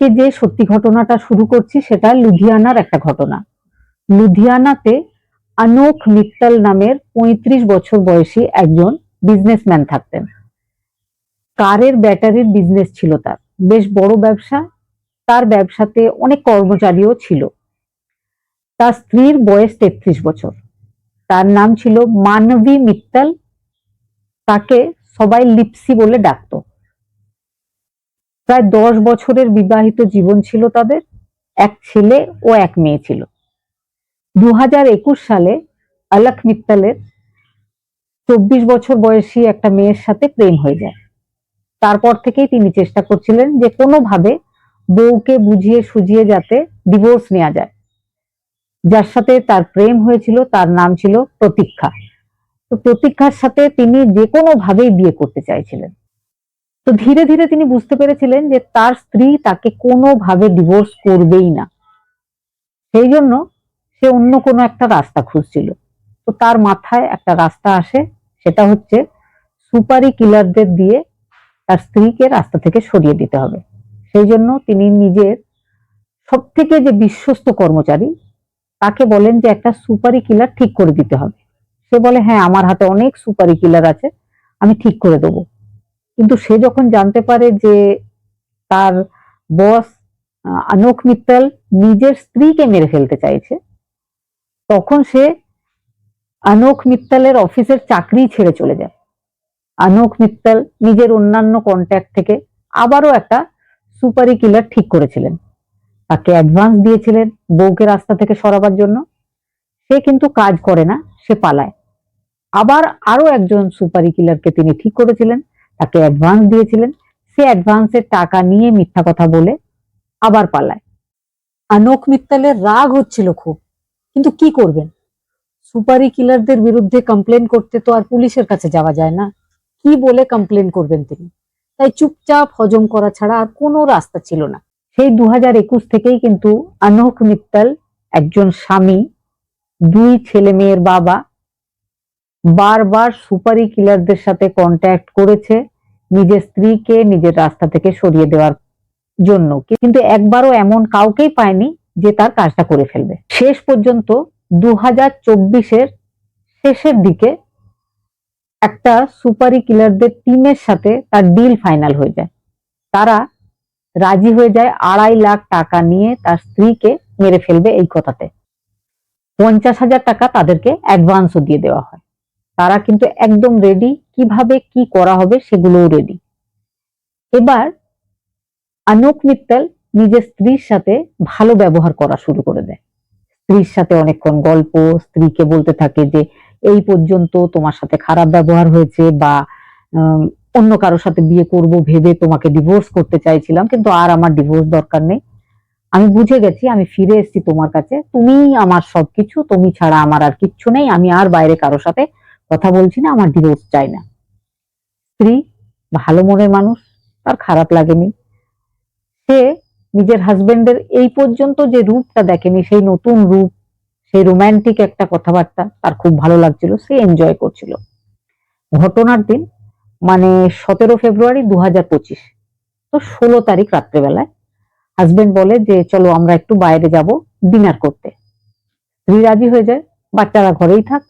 আজকে যে সত্যি ঘটনাটা শুরু করছি সেটা লুধিয়ানার একটা ঘটনা। লুধিয়ানাতে আনোক মিত্তাল নামের ৩৫ বছর বয়সী একজন বিজনেসম্যান থাকতেন। কারের ব্যাটারির বিজনেস ছিল তার। বেশ বড় ব্যবসা, তার ব্যবসাতে অনেক কর্মচারীও ছিল। তার স্ত্রীর বয়স তেত্রিশ বছর। তার নাম ছিল মানবী মিত্তাল। তাকে সবাই লিপসি বলে ডাকতো। প্রায় দশ বছরের বিবাহিত জীবন ছিল তাদের। এক ছেলে ও এক মেয়ে ছিল। দু হাজার একুশ সালে আলাক মিত্তালের চব্বিশ বছর বয়সী একটা মেয়ের সাথে প্রেম হয়ে যায়। তারপর থেকেই তিনি চেষ্টা করছিলেন যে কোনোভাবে বউকে বুঝিয়ে সুঝিয়ে যাতে ডিভোর্স নেওয়া যায়। যার সাথে তার প্রেম হয়েছিল, তার নাম ছিল প্রতীক্ষা। তো প্রতীক্ষার সাথে তিনি যে কোনো ভাবেই বিয়ে করতে চাইছিলেন। তো ধীরে ধীরে তিনি বুঝতে পেরেছিলেন যে তার স্ত্রী তাকে কোনোভাবে ডিভোর্স করবেই না। সেই জন্য সে অন্য কোনো একটা রাস্তা খুঁজছিল। তো তার মাথায় একটা রাস্তা আসে, সেটা হচ্ছে সুপারি কিলারদের দিয়ে তার স্ত্রীকে রাস্তা থেকে সরিয়ে দিতে হবে। সেই জন্য তিনি নিজের সব থেকে যে বিশ্বস্ত কর্মচারী, তাকে বলেন যে একটা সুপারি কিলার ঠিক করে দিতে হবে। সে বলে হ্যাঁ আমার হাতে অনেক সুপারি কিলার আছে, আমি ঠিক করে দেবো। কিন্তু সে যখন জানতে পারে যে তার বস আনোক মিত্তাল নিজের স্ত্রীকে মেরে ফেলতে চাইছে, তখন সে আনোক মিত্তালের অফিসের চাকরি ছেড়ে চলে যায়। আনোক মিত্তাল নিজের অন্যান্য কন্ট্যাক্ট থেকে আবারও একটা সুপারি কিলার ঠিক করেছিলেন। তাকে অ্যাডভান্স দিয়েছিলেন বউকে রাস্তা থেকে সরাবার জন্য। সে কিন্তু কাজ করে না, সে পালায়। আবার আরও একজন সুপারি কিলারকে তিনি ঠিক করেছিলেন। তাকে অ্যাডভান্স দিয়েছিলেন, সে অ্যাডভান্সের টাকা নিয়ে মিথ্যা কথা বলে আবার পালায়। আনোক মিত্তালের রাগ হচ্ছিল খুব, কিন্তু কি করবেন? সুপারি কিলারদের বিরুদ্ধে কমপ্লেন করতে তো আর পুলিশের কাছে যাওয়া যায় না। কি বলে কমপ্লেন করবেন তিনি? তাই চুপচাপ হজম করা ছাড়া আর কোনো রাস্তা ছিল না। সেই দু হাজার একুশ থেকেই কিন্তু আনোক মিত্তাল একজন স্বামী, দুই ছেলে মেয়ের বাবা বারবার সুপারি কিলারদের সাথে কন্ট্যাক্ট করেছে নিজের স্ত্রীকে, নিজের রাস্তা থেকে সরিয়ে দেওয়ার জন্য। কিন্তু একবারও এমন কাউকেই পায়নি যে তার কাজটা করে ফেলবে। শেষ পর্যন্ত দু হাজার শেষের দিকে একটা সুপারি কিলারদের টিমের সাথে তার ডিল ফাইনাল হয়ে যায়। তারা রাজি হয়ে যায়, আড়াই লাখ টাকা নিয়ে তার স্ত্রীকে মেরে ফেলবে এই কথাতে। পঞ্চাশ হাজার টাকা তাদেরকে অ্যাডভান্সও দিয়ে দেওয়া হয়। তারা কিন্তু একদম রেডি কীভাবে কি করা হবে সেগুলোও রেডি এবার আনোক মিত্তাল নিজের স্ত্রীর সাথে ভালো ব্যবহার করা শুরু করে দেয়। স্ত্রীর সাথে অনেকক্ষণ গল্প, স্ত্রীকে বলতে থাকে যে, এই পর্যন্ত তোমার সাথে খারাপ ব্যবহার হয়েছে বা অন্য কারোর সাথে বিয়ে করব ভেবে তোমাকে ডিভোর্স করতে চাইছিলাম, কিন্তু আর আমার ডিভোর্স দরকার নেই। আমি বুঝে গেছি, আমি ফিরে এসেছি তোমার কাছে। তুমিই আমার সবকিছু, তুমি ছাড়া আমার আর কিচ্ছু নেই। আমি আর বাইরে কারোর সাথে কথা বলছি না, আমার ডিভোর্স চাই না। স্ত্রী ভালো মনের মানুষ, তার খারাপ লাগেনি। সে নিজের হাজবেন্ডের এই পর্যন্ত যে রূপটা দেখেনি, সেই নতুন রূপ, সেই রোমান্টিক একটা কথাবার্তা তার খুব ভালো লাগছিল, সে এনজয় করছিল। ঘটনার দিন মানে সতেরো ফেব্রুয়ারি দু পঁচিশ, তো ষোলো তারিখ রাত্রেবেলায় হাজবেন্ড বলে যে, চলো আমরা একটু বাইরে যাব ডিনার করতে। স্ত্রী রাজি হয়ে যায়, বাচ্চারা ঘরেই থাক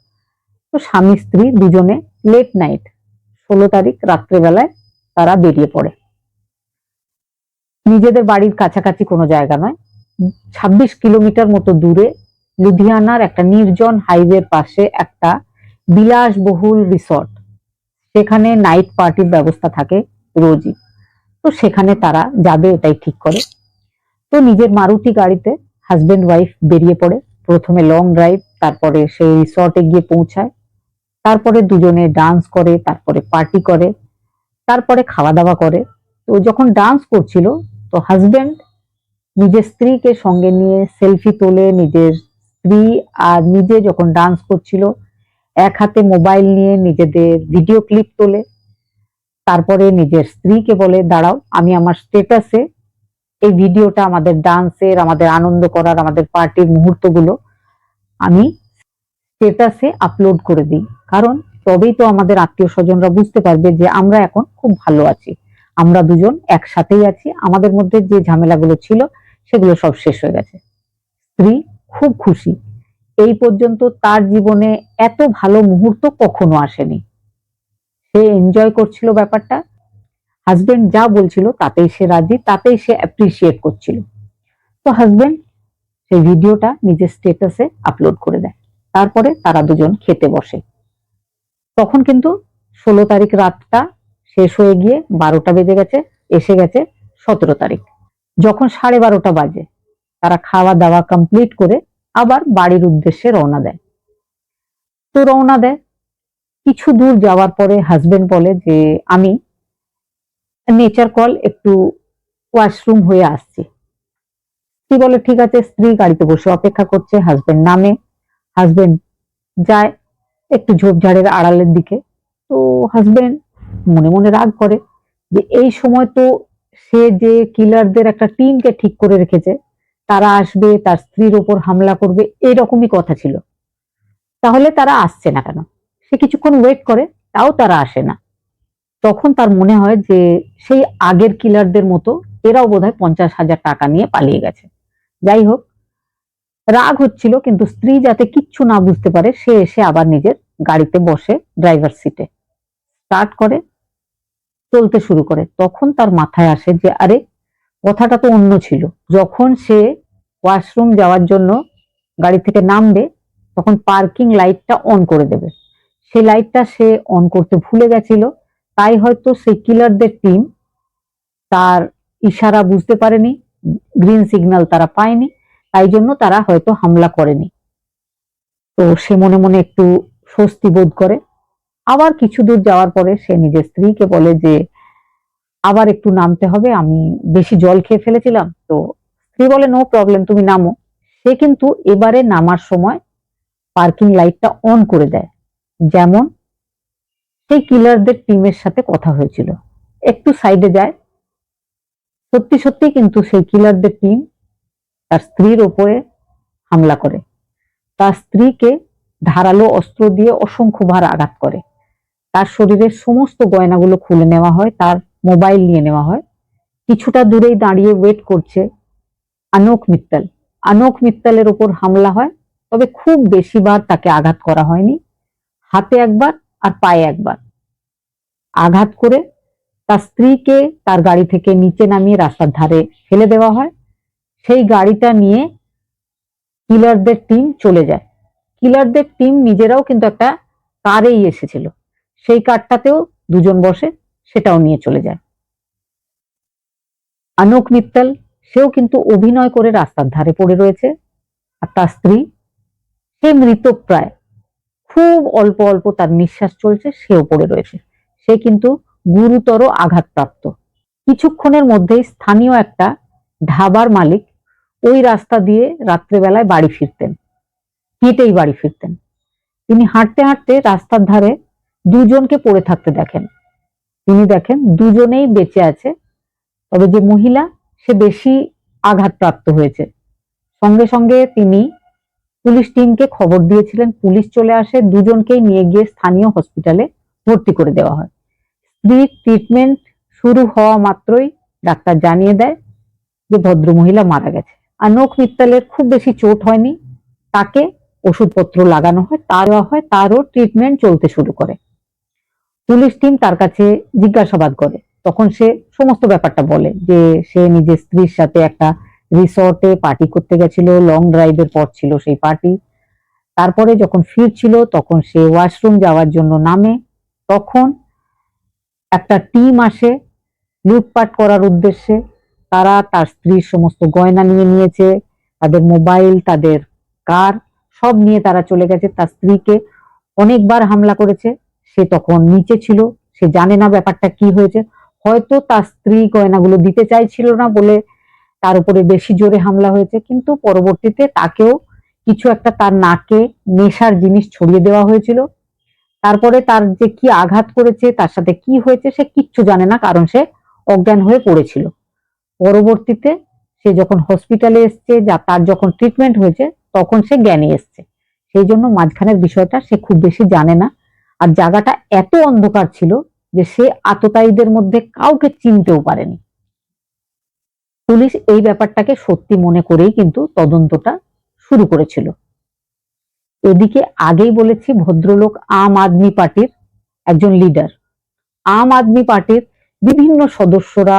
তো স্বামী স্ত্রী দুজনে লেট নাইট ষোলো তারিখ রাত্রেবেলায় তারা বেরিয়ে পড়ে। নিজেদের বাড়ির কাছাকাছি কোনো জায়গা নয়। ছাব্বিশ কিলোমিটার মতো দূরে লুধিয়ানার একটা নির্জন হাইওয়ের পাশে একটা বিলাসবহুল রিসর্ট সেখানে নাইট পার্টির ব্যবস্থা থাকে রোজই। তো সেখানে তারা যাবে এটাই ঠিক করে। তো নিজের মারুতি গাড়িতে হাজবেন্ড ওয়াইফ বেরিয়ে পড়ে। প্রথমে লং ড্রাইভ তারপরে সেই রিসর্টে গিয়ে পৌঁছায়। তারপরে দুজনে ডান্স করে, তারপরে পার্টি করে, তারপরে খাওয়া দাওয়া করে। তো যখন ডান্স করছিল, তো হাজবেন্ড নিজের স্ত্রীকে সঙ্গে নিয়ে সেলফি তোলে নিজের স্ত্রী আর নিজে যখন ডান্স করছিল, এক হাতে মোবাইল নিয়ে নিজেদের ভিডিও ক্লিপ তোলে। তারপরে নিজের স্ত্রীকে বলে, দাঁড়াও, আমি আমার স্টেটাসে এই ভিডিওটা আমাদের ডান্সের আমাদের আনন্দ করার, আমাদের পার্টির মুহূর্তগুলো আমি স্টেটাসে আপলোড করে দিই। কারণ তবেই তো আমাদের আত্মীয় স্বজনরা বুঝতে পারবে যে আমরা এখন খুব ভালো আছি। আমরা দুজন একসাথেই আছি। আমাদের মধ্যে যে ঝামেলাগুলো ছিল, সেগুলো সব শেষ হয়ে গেছে। স্ত্রী খুব খুশি। এই পর্যন্ত তার জীবনে এত ভালো মুহূর্ত কখনো আসেনি। সে এনজয় করছিল ব্যাপারটা। হাজবেন্ড যা বলছিল, তাতেই সে রাজি, তাতেই সে অ্যাপ্রিসিয়েট করছিল। তো হাজবেন্ড সেই ভিডিওটা নিজের স্টেটাসে আপলোড করে দেয়। তারপরে তারা দুজন খেতে বসে। তখন কিন্তু ষোলো তারিখ রাতটা শেষ হয়ে গিয়ে বারোটা বেজে গেছে, এসে গেছে সতেরো তারিখ। যখন সাড়ে বারোটা বাজে, তারা খাওয়া দাওয়া কমপ্লিট করে আবার বাড়ির উদ্দেশ্যে রওনা দেয়। তো রওনা দেয়। কিছু দূর যাওয়ার পরে হাজবেন্ড বলে যে, আমি নেচার কল একটু ওয়াশরুম হয়ে আসছি। স্ত্রী বলে, ঠিক আছে, স্ত্রী গাড়িতে বসে অপেক্ষা করছে হাজবেন্ড নামে। হাজবেন্ড যায় একটু ঝোপঝাড়ের আড়ালের দিকে। তো হাজবেন্ড মনে মনে রাগ করে যে এই সময় তো সে যে কিলারদের একটা টিমকে ঠিক করে রেখেছে, তারা আসবে, তার স্ত্রীর ওপর হামলা করবে, এরকমই কথা ছিল। তাহলে তারা আসছে না কেন? সে কিছুক্ষণ ওয়েট করে, তাও তারা আসে না। তখন তার মনে হয় যে সেই আগের কিলারদের মতো এরাও বোধহয় পঞ্চাশ হাজার টাকা নিয়ে পালিয়ে গেছে। যাই হোক রাগ হচ্ছিল, কিন্তু স্ত্রী যাতে কিচ্ছু না বুঝতে পারে, সে এসে আবার নিজের গাড়িতে বসে ড্রাইভার সিটে স্টার্ট করে, চলতে শুরু করে। তখন তার মাথায় আসে যে, আরে, কথাটা তো অন্য ছিল। যখন সে ওয়াশরুম যাওয়ার জন্য গাড়ি থেকে নামবে, তখন পার্কিং লাইটটা অন করে দেবে। সেই লাইটটা সে অন করতে ভুলে গেছিল, তাই হয়তো সেই কিলারদের টিম তার ইশারা বুঝতে পারেনি গ্রিন সিগন্যাল তারা পায়নি। তাই জন্য তারা হয়তো হামলা করেনি। তো সে মনে মনে একটু স্বস্তি বোধ করে। আবার কিছু দূর যাওয়ার পরে সে নিজের স্ত্রীকে বলে যে, আবার একটু নামতে হবে, আমি বেশি জল খেয়ে ফেলেছিলাম। তো স্ত্রী বলে নো প্রবলেম তুমি নামো। সে কিন্তু এবারে নামার সময় পার্কিং লাইটটা অন করে দেয়। যেমন সেই কিলারদের টিমের সাথে কথা হয়েছিল। একটু সাইডে যায়। সত্যি সত্যি কিন্তু সেই কিলারদের টিম তার স্ত্রীর ওপরে হামলা করে। তার স্ত্রীকে ধারালো অস্ত্র দিয়ে অসংখ্যবার আঘাত করে। তার শরীরের সমস্ত গয়নাগুলো খুলে নেওয়া হয়, তার মোবাইল নিয়ে নেওয়া হয়। কিছুটা দূরেই দাঁড়িয়ে ওয়েট করছে আনোক মিত্তাল। আনোক মিত্তালের ওপর হামলা হয়, তবে খুব বেশিবার তাকে আঘাত করা হয়নি। হাতে একবার আর পায়ে একবার। আঘাত করে তার স্ত্রীকে তার গাড়ি থেকে নিচে নামিয়ে রাস্তার ধারে ফেলে দেওয়া হয়। সেই গাড়িটা নিয়ে কিলারদের টিম চলে যায়। কিলারদের টিম নিজেরাও কিন্তু একটা কারেই এসেছিল। সেই কারটাতেও দুজন বসে, সেটাও নিয়ে চলে যায়। আনোক মিত্তাল, সেও কিন্তু অভিনয় করে রাস্তার ধারে পড়ে রয়েছে। আর তার স্ত্রী, সে মৃতপ্রায় খুব অল্প অল্প তার নিঃশ্বাস চলছে, সেও পড়ে রয়েছে। সে কিন্তু গুরুতর আঘাতপ্রাপ্ত। কিছুক্ষণের মধ্যেই স্থানীয় একটা ধাবার মালিক ওই রাস্তা দিয়ে রাত্রেবেলায় বাড়ি ফিরতেন। হেঁটেই বাড়ি ফিরতেন। তিনি হাঁটতে হাঁটতে রাস্তার ধারে দুজনকে পড়ে থাকতে দেখেন। তিনি দেখেন দুজনেই বেঁচে আছে, তবে যে মহিলা, সে বেশি আঘাতপ্রাপ্ত হয়েছে। সঙ্গে সঙ্গে তিনি পুলিশ টিমকে খবর দিয়েছিলেন, পুলিশ চলে আসে, দুজনকেই নিয়ে গিয়ে স্থানীয় হসপিটালে ভর্তি করে দেওয়া হয়। স্ত্রীর ট্রিটমেন্ট শুরু হওয়া মাত্রই ডাক্তার জানিয়ে দেয় যে ভদ্রমহিলা মারা গেছে। আর নখ মিত্তালের খুব বেশি চোট হয়নি। তাকে ওষুধপত্র লাগানো হয় তার দেওয়া হয়, তারও ট্রিটমেন্ট চলতে শুরু করে। পুলিশ টিম তার কাছে জিজ্ঞাসাবাদ করে। তখন সে সমস্ত ব্যাপারটা বলে যে, সে নিজের স্ত্রীর সাথে একটা রিসর্টে পার্টি করতে গেছিল লং ড্রাইভের পর ছিল সেই পার্টি তারপরে যখন ফিরছিল, তখন সে ওয়াশরুম যাওয়ার জন্য নামে। তখন একটা টিম আসে, লুটপাট করার উদ্দেশ্যে। তারা তার স্ত্রীর সমস্ত গয়না নিয়ে নিয়েছে, তাদের মোবাইল, তাদের কার, সব নিয়ে তারা চলে গেছে। তার স্ত্রীকে অনেকবার হামলা করেছে। সে তখন নিচে ছিল, সে জানে না ব্যাপারটা কি হয়েছে। হয়তো তার স্ত্রী গয়নাগুলো দিতে চাইছিল না বলে তার উপরে বেশি জোরে হামলা হয়েছে, কিন্তু পরবর্তীতে তাকেও কিছু একটা তার নাকে নেশার জিনিস ছড়িয়ে দেওয়া হয়েছিল। তারপরে তার যে কি আঘাত করেছে, তার সাথে কি হয়েছে, সে কিচ্ছু জানে না, কারণ সে অজ্ঞান হয়ে পড়েছিল। পরবর্তীতে সে যখন হসপিটালে এসছে, যা তার যখন ট্রিটমেন্ট হয়েছে, তখন সে জ্ঞানে এসছে। সেই জন্য মাঝখানের বিষয়টা সে খুব বেশি জানে না। আর জায়গাটা এত অন্ধকার ছিল যে সে আততায়ীদের মধ্যে কাউকে চিনতেও পারেনি। পুলিশ এই ব্যাপারটাকে সত্যি মনে করেই কিন্তু তদন্তটা শুরু করেছিল। এদিকে আগেই বলেছি, ভদ্রলোক আম আদমি পার্টির একজন লিডার আম আদমি পার্টির বিভিন্ন সদস্যরা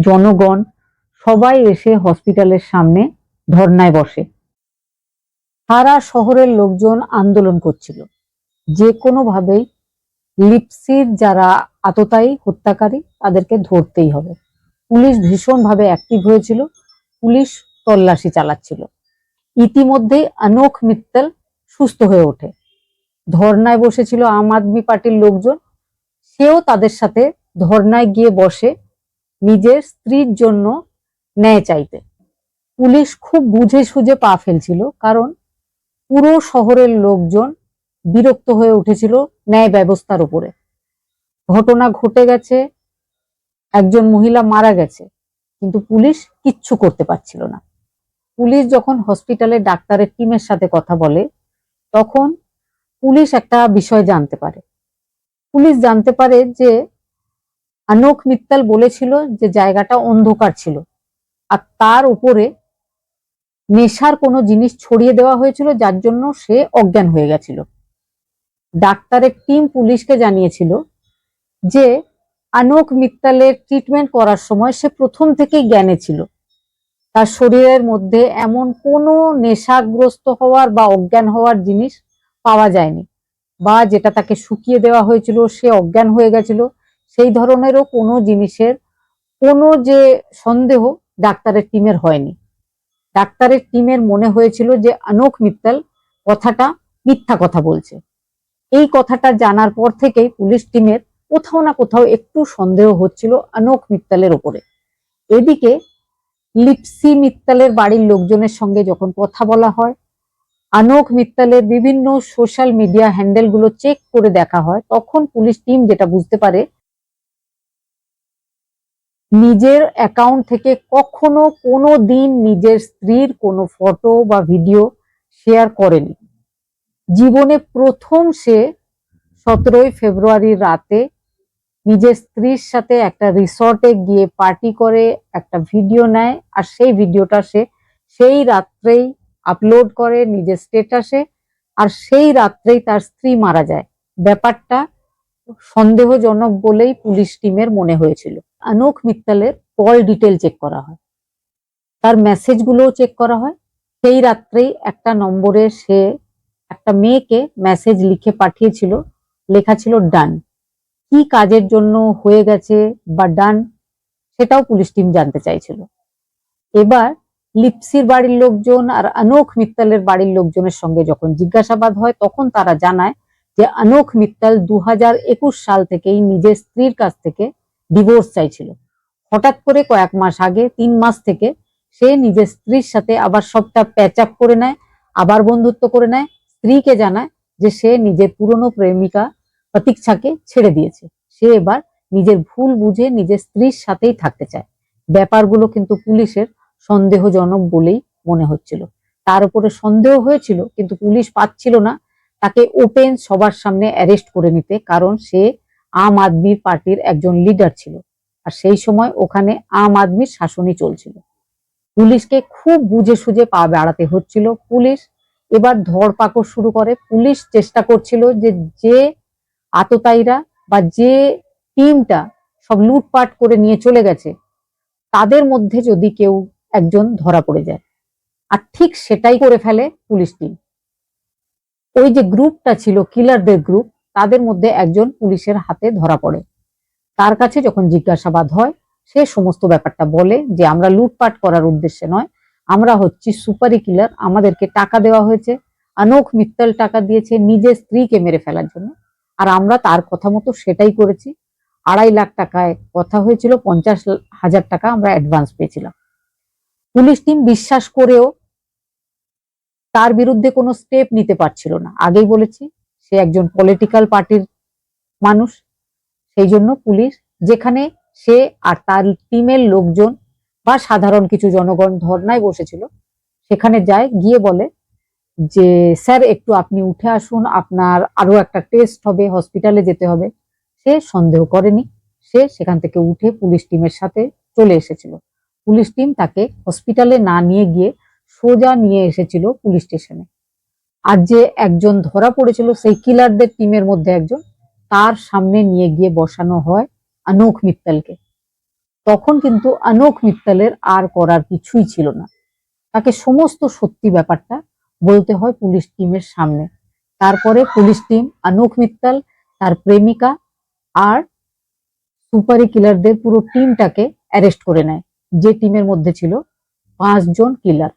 জনগণ সবাই এসে হসপিটালের সামনে ধর্নায় বসে। সারা শহরের লোকজন আন্দোলন করছিল। যে কোনোভাবেই লিপসির যারা আততায়ী হত্যাকারী, তাদেরকে ধরতেই হবে। পুলিশ ভীষণভাবে অ্যাক্টিভ হয়েছিল। পুলিশ তল্লাশি চালাচ্ছিল। ইতিমধ্যেই অনোখ মিত্তল সুস্থ হয়ে ওঠে। ধর্নায় বসেছিল আম আদমি পার্টির লোকজন। সেও তাদের সাথে ধর্নায় গিয়ে বসে নিজের স্ত্রীর জন্য ন্যায় চাইতে। পুলিশ খুব বুঝে সুঝে পা ফেলছিল, কারণ পুরো শহরের লোকজন বিরক্ত হয়ে উঠেছিল ন্যায় ব্যবস্থার উপরে। ঘটনা ঘটে গেছে, একজন মহিলা মারা গেছে, কিন্তু পুলিশ কিচ্ছু করতে পারছিল না। পুলিশ যখন হসপিটালে ডাক্তারের টিমের সাথে কথা বলে, তখন পুলিশ একটা বিষয় জানতে পারে। পুলিশ জানতে পারে যে আনোক মিত্তাল বলেছিল যে জায়গাটা অন্ধকার ছিল। আর তার উপরে নেশার কোনো জিনিস ছড়িয়ে দেওয়া হয়েছিল, যার জন্য সে অজ্ঞান হয়ে গেছিল। ডাক্তারের টিম পুলিশকে জানিয়েছিল যে আনোক মিত্তালের ট্রিটমেন্ট করার সময় সে প্রথম থেকেই জ্ঞানে ছিল। তার শরীরের মধ্যে এমন কোনো নেশাগ্রস্ত হওয়ার বা অজ্ঞান হওয়ার জিনিস পাওয়া যায়নি, বা যেটা তাকে শুকিয়ে দেওয়া হয়েছিল সে অজ্ঞান হয়ে গেছিল। সেই ধরনেরও কোনো জিনিসের কোনো যে সন্দেহ ডাক্তারের টিমের হয়নি। ডাক্তারের টিমের মনে হয়েছিল যে অনোক মিত্তাল কথাটা মিথ্যা কথা বলছে। এই কথাটা জানার পর থেকেই পুলিশ টিমের কোথাও না কোথাও একটু সন্দেহ হচ্ছিল অনোক মিত্তালের ওপরে এদিকে লিপসি মিত্তালের বাড়ির লোকজনের সঙ্গে যখন কথা বলা হয় আনোক মিত্তালের বিভিন্ন সোশ্যাল মিডিয়া হ্যান্ডেলগুলো চেক করে দেখা হয়, তখন পুলিশ টিম যেটা বুঝতে পারে নিজের অ্যাকাউন্ট থেকে কখনো কোনো দিন নিজের স্ত্রীর কোনো ফটো বা ভিডিও শেয়ার করেনি। জীবনে প্রথম সে সতেরোই ফেব্রুয়ারির রাতে নিজের স্ত্রীর সাথে একটা রিসর্টে গিয়ে পার্টি করে, একটা ভিডিও নেয় আর সেই ভিডিওটা সে সেই রাত্রেই আপলোড করে নিজের স্টেটাসে আর সেই রাত্রেই তার স্ত্রী মারা যায়। ব্যাপারটা সন্দেহজনক বলেই পুলিশ টিমের মনে হয়েছিল। অনোক মিত্তালের কল ডিটেল চেক করা হয়। তার মেসেজগুলোও চেক করা হয়। সেই রাত্রেই একটা নম্বরে সে একটা মেয়েকে মেসেজ লিখে পাঠিয়েছিল। লেখা ছিল, ডান। কি কাজের জন্য হয়ে গেছে বা ডান, সেটাও পুলিশ টিম জানতে চাইছিল। এবার লিপসির বাড়ির লোকজন আর অনোখ মিত্তালের বাড়ির লোকজনের সঙ্গে যখন জিজ্ঞাসাবাদ হয়, তখন তারা জানায় যে অনোখ মিত্তাল দু সাল থেকেই নিজের স্ত্রীর কাছ থেকে ডিভোর্স চাইছিল। হঠাৎ করে কয়েক মাস আগে, তিন মাস থেকে, সে নিজের স্ত্রীর সাথে আবার সবটা প্যাচ আপ করে নেয়, আবার বন্ধুত্ব করে নেয়, স্ত্রীকে জানায় যে সে নিজের পুরনো প্রেমিকা প্রতীক্ষাকে ছেড়ে দিয়েছে। সে এবার নিজের ভুল বুঝে নিজের স্ত্রীর সাথেই থাকতে চায়। ব্যাপারগুলো কিন্তু পুলিশের সন্দেহজনক বলেই মনে হচ্ছিল। তার উপরে সন্দেহ হয়েছিল, কিন্তু পুলিশ পাচ্ছিল না। তাকে ওপেন সবার সামনে অ্যারেস্ট করে নিতে কারণ সে আম আদমির পার্টির একজন লিডার ছিল। আর সেই সময় ওখানে আম আদমির শাসনই চলছিল। পুলিশকে খুব বুঝে সুঝে পা বাড়াতে হচ্ছিল। পুলিশ এবার ধরপাকড় শুরু করে। পুলিশ চেষ্টা করছিল যে যে আততায়ীরা বা যে টিমটা সব লুটপাট করে নিয়ে চলে গেছে, তাদের মধ্যে যদি কেউ একজন ধরা পড়ে যায়। আর ঠিক সেটাই করে ফেলে পুলিশ টিম। ওই যে গ্রুপটা ছিল কিলারদের গ্রুপ, তাদের মধ্যে একজন পুলিশের হাতে ধরা পড়ে। তার কাছে যখন জিজ্ঞাসাবাদ হয়, সে সমস্ত ব্যাপারটা বলে যে, আমরা লুটপাট করার উদ্দেশ্যে নয়, আমরা হচ্ছি সুপারি কিলার, আমাদেরকে টাকা দেওয়া হয়েছে অনোক মিত্তাল টাকা দিয়েছে নিজের স্ত্রীকে মেরে ফেলার জন্য। আর আমরা তার কথা মতো সেটাই করেছি। আড়াই লাখ টাকায় কথা হয়েছিল, পঞ্চাশ হাজার টাকা আমরা অ্যাডভান্স পেয়েছিলাম। পুলিশ টিম বিশ্বাস করেও তার বিরুদ্ধে কোনো স্টেপ নিতে পারছিল না। আগেই বলেছি, সে একজন পলিটিক্যাল পার্টির মানুষ। সেই জন্য পুলিশ, যেখানে সে আর তার টিমের লোকজন বা সাধারণ কিছু জনগণ ধর্নায় বসেছিল, সেখানে যায়, গিয়ে বলে যে, স্যার, একটু আপনি উঠে আসুন, আপনার আরও একটা টেস্ট হবে হসপিটালে যেতে হবে। সে সন্দেহ করেনি। সে সেখান থেকে উঠে পুলিশ টিমের সাথে চলে এসেছিল। পুলিশ টিম তাকে হসপিটালে না নিয়ে গিয়ে সোজা নিয়ে এসেছিল পুলিশ স্টেশনে। আর যে একজন ধরা পড়েছিল, সেই কিলারদের টিমের মধ্যে একজন, তার সামনে নিয়ে গিয়ে বসানো হয় অনোখ মিত্তালকে। তখন কিন্তু অনোখ মিত্তালের আর করার কিছুই ছিল না। তাকে সমস্ত সত্যি ব্যাপারটা বলতে হয় পুলিশ টিমের সামনে। তারপরে পুলিশ টিম অনোখ মিত্তাল, তার প্রেমিকা আর সুপারি কিলারদের পুরো টিমটাকে অ্যারেস্ট করে নেয়। যে টিমের মধ্যে ছিল পাঁচজন কিলার।